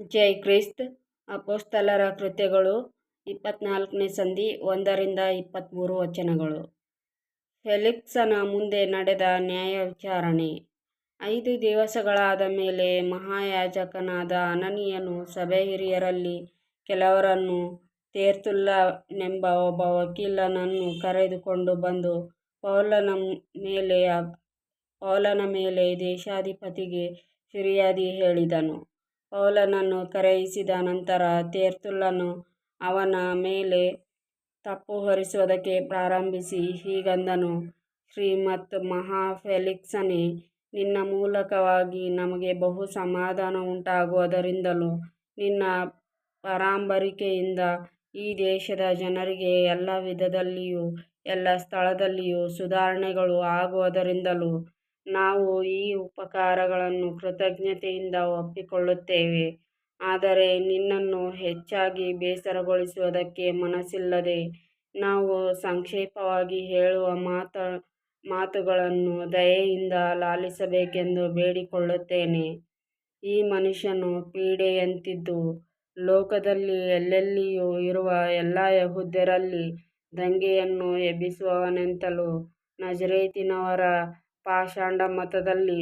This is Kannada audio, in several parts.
ಜೈ ಕ್ರಿಸ್ತ್. ಅಪೋಸ್ತಲರ ಕೃತ್ಯಗಳು ಇಪ್ಪತ್ನಾಲ್ಕನೇ ಸಂಧಿ ಒಂದರಿಂದ ಇಪ್ಪತ್ತ್ಮೂರು ವಚನಗಳು. ಫೆಲಿಕ್ಸನ ಮುಂದೆ ನಡೆದ ನ್ಯಾಯ ವಿಚಾರಣೆ. ಐದು ದಿವಸಗಳಾದ ಮೇಲೆ ಮಹಾಯಾಜಕನಾದ ಅನನಿಯನು ಸಭೆ ಹಿರಿಯರಲ್ಲಿ ಕೆಲವರನ್ನು ತೇರ್ತುಲ್ಲನೆಂಬ ಒಬ್ಬ ವಕೀಲನನ್ನು ಕರೆದುಕೊಂಡು ಬಂದು ಪೌಲನ ಮೇಲೆ ದೇಶಾಧಿಪತಿಗೆ ಫಿರ್ಯಾದಿ ಹೇಳಿದನು. ಪೌಲನನ್ನು ಕರೆಯಿಸಿದ ನಂತರ ತೆರ್ತುಲ್ಲನು ಅವನ ಮೇಲೆ ತಪ್ಪು ಹೊರಿಸುವುದಕ್ಕೆ ಪ್ರಾರಂಭಿಸಿ ಹೀಗಂದನು, ಶ್ರೀಮತ್ ಮಹಾ ಫೆಲಿಕ್ಸನೇ, ನಿನ್ನ ಮೂಲಕವಾಗಿ ನಮಗೆ ಬಹು ಸಮಾಧಾನ ಉಂಟಾಗುವುದರಿಂದಲೂ ನಿನ್ನ ಪರಾಂಬರಿಕೆಯಿಂದ ಈ ದೇಶದ ಜನರಿಗೆ ಎಲ್ಲ ವಿಧದಲ್ಲಿಯೂ ಎಲ್ಲ ಸ್ಥಳದಲ್ಲಿಯೂ ಸುಧಾರಣೆಗಳು ಆಗುವುದರಿಂದಲೂ ನಾವು ಈ ಉಪಕಾರಗಳನ್ನು ಕೃತಜ್ಞತೆಯಿಂದ ಒಪ್ಪಿಕೊಳ್ಳುತ್ತೇವೆ. ಆದರೆ ನಿನ್ನನ್ನು ಹೆಚ್ಚಾಗಿ ಬೇಸರಗೊಳಿಸುವುದಕ್ಕೆ ಮನಸ್ಸಿಲ್ಲದೆ ನಾವು ಸಂಕ್ಷೇಪವಾಗಿ ಹೇಳುವ ಮಾತುಗಳನ್ನು ದಯೆಯಿಂದ ಲಾಲಿಸಬೇಕೆಂದು ಬೇಡಿಕೊಳ್ಳುತ್ತೇನೆ. ಈ ಮನುಷ್ಯನು ಪೀಡೆಯಂತಿದ್ದು, ಲೋಕದಲ್ಲಿ ಎಲ್ಲೆಲ್ಲಿಯೂ ಇರುವ ಎಲ್ಲ ಯಹುದ್ಯರಲ್ಲಿ ದಂಗೆಯನ್ನು ಎಬ್ಬಿಸುವವನೆಂತಲೂ ನಜರೇತಿನವರ ಪಾಷಂಡಮತದಲ್ಲಿ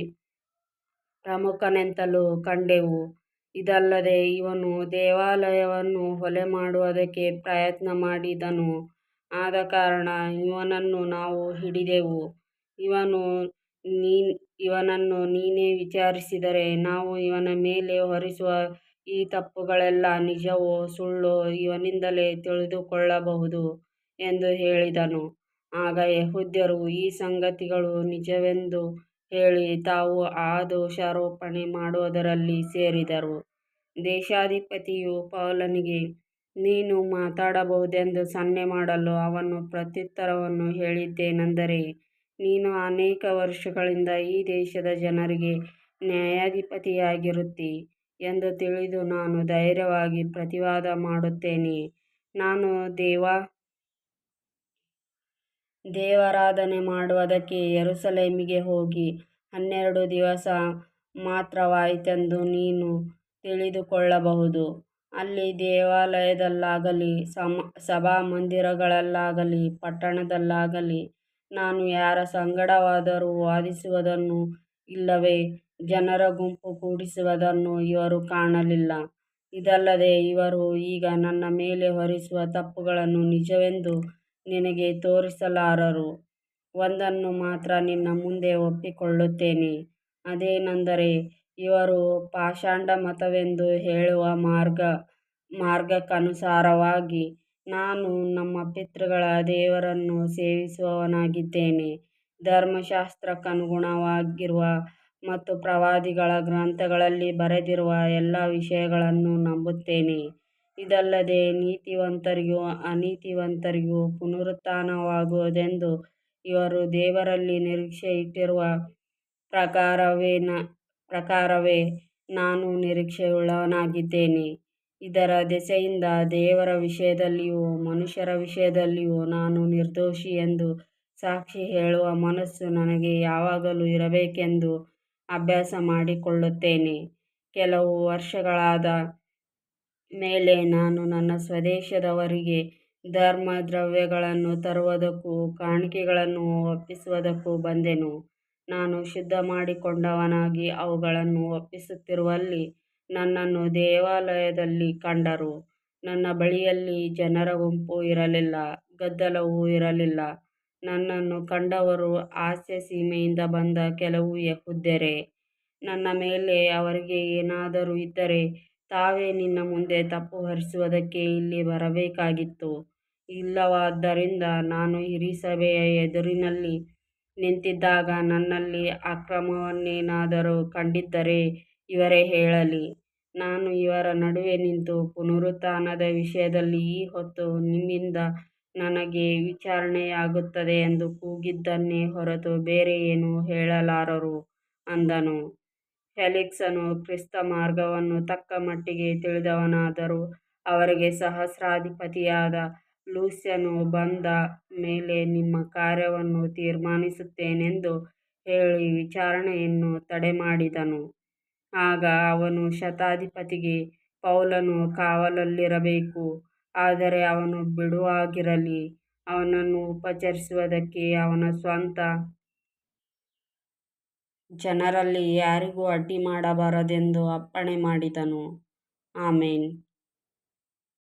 ಪ್ರಮುಖನೆಂತಲೂ ಕಂಡೆವು. ಇದಲ್ಲದೆ ಇವನು ದೇವಾಲಯವನ್ನು ಮಾಡಿದನು ಆದ ಕಾರಣ ಇವನನ್ನು ನಾವು ಹಿಡಿದೆವು. ಇವನನ್ನು ನೀನೇ ವಿಚಾರಿಸಿದರೆ ನಾವು ಇವನ ಮೇಲೆ ಹೊರಿಸುವ ಈ ತಪ್ಪುಗಳೆಲ್ಲ ನಿಜವೋ ಸುಳ್ಳೋ ಇವನಿಂದಲೇ ತಿಳಿದುಕೊಳ್ಳಬಹುದು ಎಂದು ಹೇಳಿದನು. ಆಗ ಯೆಹೂದ್ಯರು ಈ ಸಂಗತಿಗಳು ನಿಜವೆಂದು ಹೇಳಿ ತಾವು ಆ ದೋಷಾರೋಪಣೆ ಮಾಡುವುದರಲ್ಲಿ ಸೇರಿದರು. ದೇಶಾಧಿಪತಿಯು ಪೌಲನಿಗೆ, ನೀನು ಮಾತಾಡಬಹುದೆಂದು ಸನ್ನೆಮಾಡಲು ಅವನು ಪ್ರತ್ಯುತ್ತರವನ್ನು ಹೇಳಿದ್ದೇನೆಂದರೆ, ನೀನು ಅನೇಕ ವರ್ಷಗಳಿಂದ ಈ ದೇಶದ ಜನರಿಗೆ ನ್ಯಾಯಾಧಿಪತಿಯಾಗಿರುತ್ತಿ ಎಂದು ತಿಳಿದು ನಾನು ಧೈರ್ಯವಾಗಿ ಪ್ರತಿವಾದ ಮಾಡುತ್ತೇನೆ. ನಾನು ದೇವಾರಾಧನೆ ಮಾಡುವುದಕ್ಕೆ ಯೆರೂಸಲೇಮಿಗೆ ಹೋಗಿ ಹನ್ನೆರಡು ದಿವಸ ಮಾತ್ರವಾಯಿತೆಂದು ನೀನು ತಿಳಿದುಕೊಳ್ಳಬಹುದು. ಅಲ್ಲಿ ದೇವಾಲಯದಲ್ಲಾಗಲಿ ಸಭಾ ಮಂದಿರಗಳಲ್ಲಾಗಲಿ, ಪಟ್ಟಣದಲ್ಲಾಗಲಿ ನಾನು ಯಾರ ಸಂಗಡವಾದರೂ ವಾದಿಸುವುದನ್ನು ಇಲ್ಲವೇ ಜನರ ಗುಂಪು ಕೂಡಿಸುವುದನ್ನು ಇವರು ಕಾಣಲಿಲ್ಲ. ಇದಲ್ಲದೆ ಇವರು ಈಗ ನನ್ನ ಮೇಲೆ ಹೊರಿಸುವ ತಪ್ಪುಗಳನ್ನು ನಿಜವೆಂದು ನಿನಗೆ ತೋರಿಸಲಾರರು. ಒಂದನ್ನು ಮಾತ್ರ ನಿನ್ನ ಮುಂದೆ ಒಪ್ಪಿಕೊಳ್ಳುತ್ತೇನೆ, ಅದೇನೆಂದರೆ ಇವರು ಪಾಷಾಂಡ ಮತವೆಂದು ಹೇಳುವ ಮಾರ್ಗ ಮಾರ್ಗಕ್ಕನುಸಾರವಾಗಿ ನಾನು ನಮ್ಮ ಪಿತೃಗಳ ದೇವರನ್ನು ಸೇವಿಸುವವನಾಗಿದ್ದೇನೆ. ಧರ್ಮಶಾಸ್ತ್ರಕ್ಕನುಗುಣವಾಗಿರುವ ಮತ್ತು ಪ್ರವಾದಿಗಳ ಗ್ರಂಥಗಳಲ್ಲಿ ಬರೆದಿರುವ ಎಲ್ಲ ವಿಷಯಗಳನ್ನು ನಂಬುತ್ತೇನೆ. ಇದಲ್ಲದೆ ನೀತಿವಂತರಿಗೂ ಅನೀತಿವಂತರಿಗೂ ಪುನರುತ್ಥಾನವಾಗುವುದೆಂದು ಇವರು ದೇವರಲ್ಲಿ ನಿರೀಕ್ಷೆಯಿಟ್ಟಿರುವ ಪ್ರಕಾರವೇ ನ, ಪ್ರಕಾರವೇ ನಾನು ನಿರೀಕ್ಷೆಯುಳ್ಳವನಾಗಿದ್ದೇನೆ. ಇದರ ದೆಸೆಯಿಂದ ದೇವರ ವಿಷಯದಲ್ಲಿಯೂ ಮನುಷ್ಯರ ವಿಷಯದಲ್ಲಿಯೂ ನಾನು ನಿರ್ದೋಷಿ ಎಂದು ಸಾಕ್ಷಿ ಹೇಳುವ ಮನಸ್ಸು ನನಗೆ ಯಾವಾಗಲೂ ಇರಬೇಕೆಂದು ಅಭ್ಯಾಸ ಮಾಡಿಕೊಳ್ಳುತ್ತೇನೆ. ಕೆಲವು ವರ್ಷಗಳಾದ ಮೇಲೆ ನಾನು ನನ್ನ ಸ್ವದೇಶದವರಿಗೆ ಧರ್ಮದ್ರವ್ಯಗಳನ್ನು ತರುವುದಕ್ಕೂ ಕಾಣಿಕೆಗಳನ್ನು ಒಪ್ಪಿಸುವುದಕ್ಕೂ ಬಂದೆನು. ನಾನು ಶುದ್ಧಮಾಡಿಕೊಂಡವನಾಗಿ ಅವುಗಳನ್ನು ಒಪ್ಪಿಸುತ್ತಿರುವಲ್ಲಿ ನನ್ನನ್ನು ದೇವಾಲಯದಲ್ಲಿ ಕಂಡರು. ನನ್ನ ಬಳಿಯಲ್ಲಿ ಜನರ ಗುಂಪು ಇರಲಿಲ್ಲ, ಗದ್ದಲವೂ ಇರಲಿಲ್ಲ. ನನ್ನನ್ನು ಕಂಡವರು ಆಸೆ ಸೀಮೆಯಿಂದ ಬಂದ ಕೆಲವು ಯೆಹೂದ್ಯರೇ. ನನ್ನ ಮೇಲೆ ಅವರಿಗೆ ಏನಾದರೂ ಇದ್ದರೆ ತಾವೇ ನಿನ್ನ ಮುಂದೆ ತಪ್ಪು ಹರಿಸುವುದಕ್ಕೆ ಇಲ್ಲಿ ಬರಬೇಕಾಗಿತ್ತು. ಇಲ್ಲವಾದ್ದರಿಂದ ನಾನು ಹಿರೀಸಭೆಯ ಎದುರಿನಲ್ಲಿ ನಿಂತಿದ್ದಾಗ ನನ್ನಲ್ಲಿ ಅಕ್ರಮವನ್ನೇನಾದರೂ ಕಂಡಿದ್ದರೆ ಇವರೇ ಹೇಳಲಿ. ನಾನು ಇವರ ನಡುವೆ ನಿಂತು ಪುನರುತ್ಥಾನದ ವಿಷಯದಲ್ಲಿ ಈ ಹೊತ್ತು ನಿಮ್ಮಿಂದ ನನಗೆ ವಿಚಾರಣೆಯಾಗುತ್ತದೆ ಎಂದು ಕೂಗಿದ್ದನ್ನೇ ಹೊರತು ಬೇರೆ ಏನೂ ಹೇಳಲಾರರು ಅಂದನು. ಫೆಲಿಕ್ಸನು ತಕ್ಕ ಮಟ್ಟಿಗೆ ತಿಳಿದವನಾದರೂ ಅವರಿಗೆ ಸಹಸ್ರಾಧಿಪತಿಯಾದ ಲೂಸ್ಯನು ಬಂದ ಮೇಲೆ ನಿಮ್ಮ ಕಾರ್ಯವನ್ನು ತೀರ್ಮಾನಿಸುತ್ತೇನೆಂದು ಹೇಳಿ ವಿಚಾರಣೆಯನ್ನು ತಡೆಮಾಡಿದನು. ಆಗ ಅವನು ಶತಾಧಿಪತಿಗೆ, ಪೌಲನು ಕಾವಲಲ್ಲಿರಬೇಕು, ಆದರೆ ಅವನು ಬಿಡುವಾಗಿರಲಿ, ಅವನನ್ನು ಉಪಚರಿಸುವುದಕ್ಕೆ ಅವನ ಸ್ವಂತ ಜನರಲ್ಲಿ ಯಾರಿಗೂ ಅಡ್ಡಿ ಮಾಡಬಾರದೆಂದು ಅಪ್ಪಣೆ ಮಾಡಿದನು. ಆಮೆನ್.